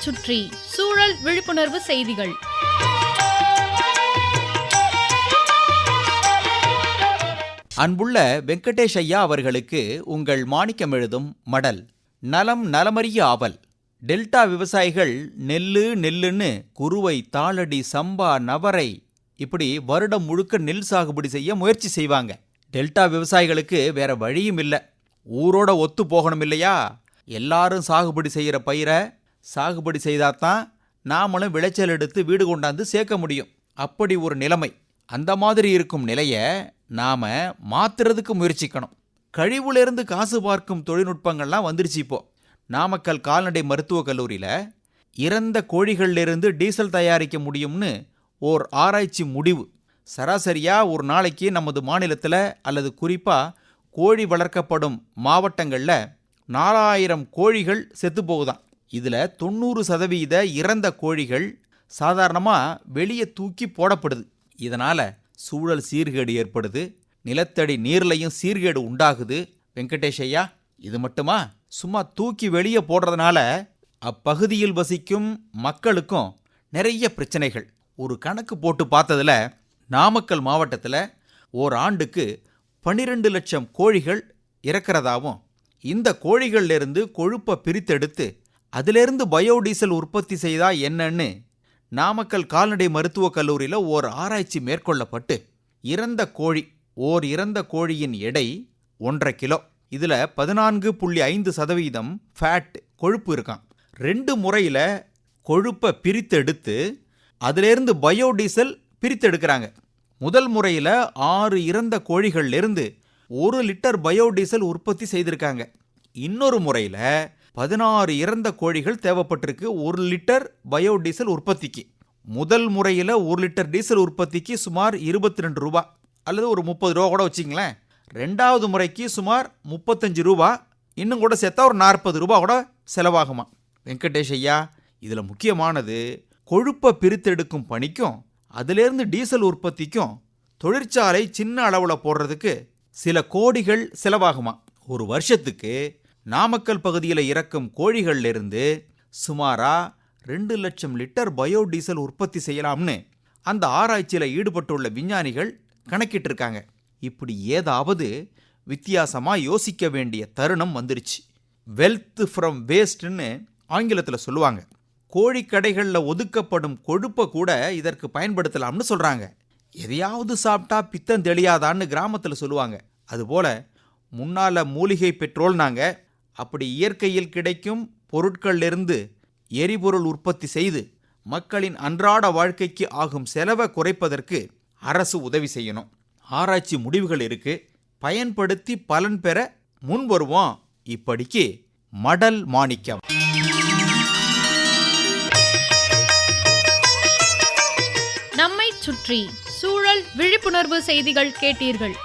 சுற்றி சூழல் விழிப்புணர்வு செய்திகள். அன்புள்ள வெங்கடேஷ் ஐயா அவர்களுக்கு உங்கள் மாணிக்கம் எழுதும் மடல். நலம் நலமறிய ஆவல். டெல்டா விவசாயிகள் நெல்லு நெல்லுன்னு குருவை தாளடி சம்பா நவரை இப்படி வருடம் முழுக்க நெல் சாகுபடி செய்ய முயற்சி செய்வாங்க. டெல்டா விவசாயிகளுக்கு வேற வழியும் இல்லை. ஊரோட ஒத்து போகணும் இல்லையா? எல்லாரும் சாகுபடி செய்கிற பயிரை சாகுபடி செய்தாதான் நாமளும் விளைச்சல் எடுத்து வீடு கொண்டாந்து சேர்க்க முடியும். அப்படி ஒரு நிலைமை. அந்த மாதிரி இருக்கும் நிலையை நாம் மாத்துறதுக்கு முயற்சிக்கணும். கழிவுலேருந்து காசு பார்க்கும் தொழில்நுட்பங்கள்லாம் வந்துருச்சு இப்போ. நாமக்கல் கால்நடை மருத்துவக் கல்லூரியில் இறந்த கோழிகள்லேருந்து டீசல் தயாரிக்க முடியும்னு ஓர் ஆராய்ச்சி முடிவு. சராசரியாக ஒரு நாளைக்கு நமது மாநிலத்தில் அல்லது குறிப்பாக கோழி வளர்க்கப்படும் மாவட்டங்களில் நாலாயிரம் கோழிகள் செத்து போகுதாம். இதில் தொண்ணூறு சதவீத இறந்த கோழிகள் சாதாரணமாக வெளியே தூக்கி போடப்படுது. இதனால் சூழல் சீர்கேடு ஏற்படுது நிலத்தடி நீர்லையும் சீர்கேடு உண்டாகுது. வெங்கடேஷ் ஐயா இது மட்டுமா? சும்மா தூக்கி வெளியே போடுறதுனால அப்பகுதியில் வசிக்கும் மக்களுக்கும் நிறைய பிரச்சனைகள். ஒரு கணக்கு போட்டு பார்த்ததுல நாமக்கல் மாவட்டத்தில் ஓர் ஆண்டுக்கு பன்னிரெண்டு லட்சம் கோழிகள் இறக்கிறதாவும் இந்த கோழிகள்லேருந்து கொழுப்பை பிரித்தெடுத்து அதிலிருந்து பயோடீசல் உற்பத்தி செய்தா என்னன்னு நாமக்கல் கால்நடை மருத்துவக் கல்லூரியில் ஓர் ஆராய்ச்சி மேற்கொள்ளப்பட்டு இறந்த கோழி ஓர் இறந்த கோழியின் எடை ஒன்றரை கிலோ. இதில் பதினான்கு புள்ளி ஐந்து சதவீதம் ஃபேட் கொழுப்பு இருக்கான் ரெண்டு முறையில் கொழுப்பை பிரித்தெடுத்து அதிலேருந்து பயோடீசல் பிரித்தெடுக்கிறாங்க. முதல் முறையில் ஆறு இறந்த கோழிகள்லேருந்து ஒரு லிட்டர் பயோடீசல் உற்பத்தி செய்திருக்காங்க. இன்னொரு முறையில் பதினாறு இறந்த கோழிகள் தேவைப்பட்டிருக்கு. ஒரு லிட்டர் பயோடீசல் உற்பத்திக்கு. முதல் முறையில் ஒரு லிட்டர் டீசல் உற்பத்திக்கு சுமார் இருபத்தி ரெண்டு ரூபா அல்லது ஒரு முப்பது ரூபா கூட வச்சிங்களேன் ரெண்டாவது முறைக்கு சுமார் முப்பத்தஞ்சு ரூபா இன்னும் கூட சேர்த்தா ஒரு நாற்பது ரூபா கூட செலவாகுமா? வெங்கடேஷ் ஐயா இதில் முக்கியமானது கொழுப்பை பிரித்தெடுக்கும் பணிக்கும் அதிலேருந்து டீசல் உற்பத்திக்கும் தொழிற்சாலை சின்ன அளவில் போடுறதுக்கு சில கோடிகள் செலவாகுமா? ஒரு வருஷத்துக்கு நாமக்கல் பகுதியில் இறக்கும் கோழிகள்லேருந்து சுமாரா ரெண்டு லட்சம் லிட்டர் பயோடீசல் உற்பத்தி செய்யலாம்னு அந்த ஆராய்ச்சியில் ஈடுபட்டுள்ள விஞ்ஞானிகள் கணக்கிட்டிருக்காங்க. இப்படி ஏதாவது வித்தியாசமாக யோசிக்க வேண்டிய தருணம் வந்துருச்சு. வெல்த் ஃப்ரம் வேஸ்ட்னு ஆங்கிலத்தில் சொல்லுவாங்க. கோழி கடைகளில் ஒதுக்கப்படும் கொழுப்பை கூட இதற்கு பயன்படுத்தலாம்னு சொல்கிறாங்க எதையாவது சாப்பிட்டா பித்தம் தெளியாதான்னு கிராமத்தில் சொல்லுவாங்க. அதுபோல் முன்னால் மூலிகை பெட்ரோல்னாங்க அப்படி இயற்கையில் கிடைக்கும் பொருட்களிலிருந்து எரிபொருள் உற்பத்தி செய்து மக்களின் அன்றாட வாழ்க்கைக்கு ஆகும் செலவை குறைப்பதற்கு அரசு உதவி செய்யணும். ஆராய்ச்சி முடிவுகள் இருக்கு. பயன்படுத்தி பலன் பெற முன் வருவோம். இப்படிக்கு மடல் மாணிக்கம். நம்மை சுற்றி சூழல் விழிப்புணர்வு செய்திகள் கேட்டீர்கள்.